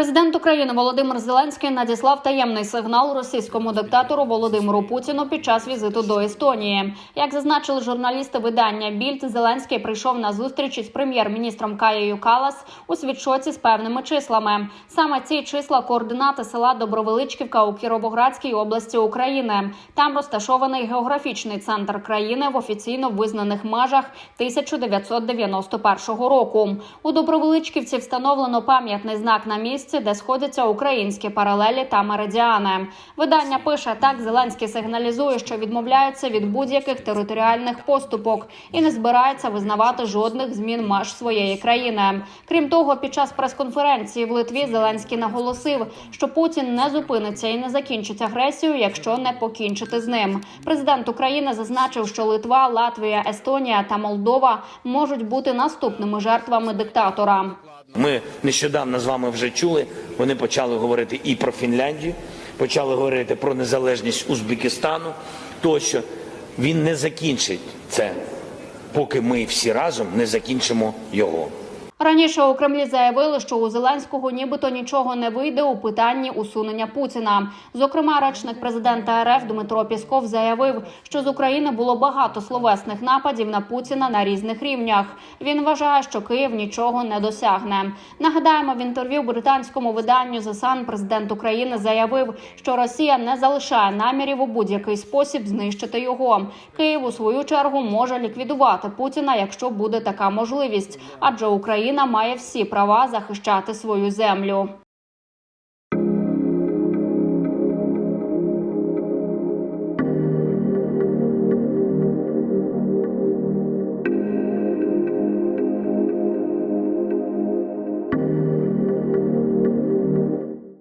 Президент України Володимир Зеленський надіслав таємний сигнал російському диктатору Володимиру Путіну під час візиту до Естонії. Як зазначили журналісти видання Більд, Зеленський прийшов на зустріч із прем'єр-міністром Каєю Калас у світшоці з певними числами. Саме ці числа координати села Добровеличківка у Кіровоградській області України. Там розташований географічний центр країни в офіційно визнаних межах 1991 року. У Добровеличківці встановлено пам'ятний знак на місці, де сходяться українські паралелі та меридіани. Видання пише так: Зеленський сигналізує, що відмовляється від будь-яких територіальних поступок і не збирається визнавати жодних змін меж своєї країни. Крім того, під час прес-конференції в Литві Зеленський наголосив, що Путін не зупиниться і не закінчить агресію, якщо не покінчити з ним. Президент України зазначив, що Литва, Латвія, Естонія та Молдова можуть бути наступними жертвами диктатора. Ми нещодавно з вами вже чули. Вони почали говорити і про Фінляндію, почали говорити про незалежність Узбекистану. Тощо він не закінчить це, поки ми всі разом не закінчимо його. Раніше у Кремлі заявили, що у Зеленського нібито нічого не вийде у питанні усунення Путіна. Зокрема, речник президента РФ Дмитро Пісков заявив, що з України було багато словесних нападів на Путіна на різних рівнях. Він вважає, що Київ нічого не досягне. Нагадаємо, в інтерв'ю британському виданню The Sun президент України заявив, що Росія не залишає намірів у будь-який спосіб знищити його. Київ у свою чергу може ліквідувати Путіна, якщо буде така можливість, адже Україна має всі права захищати свою землю.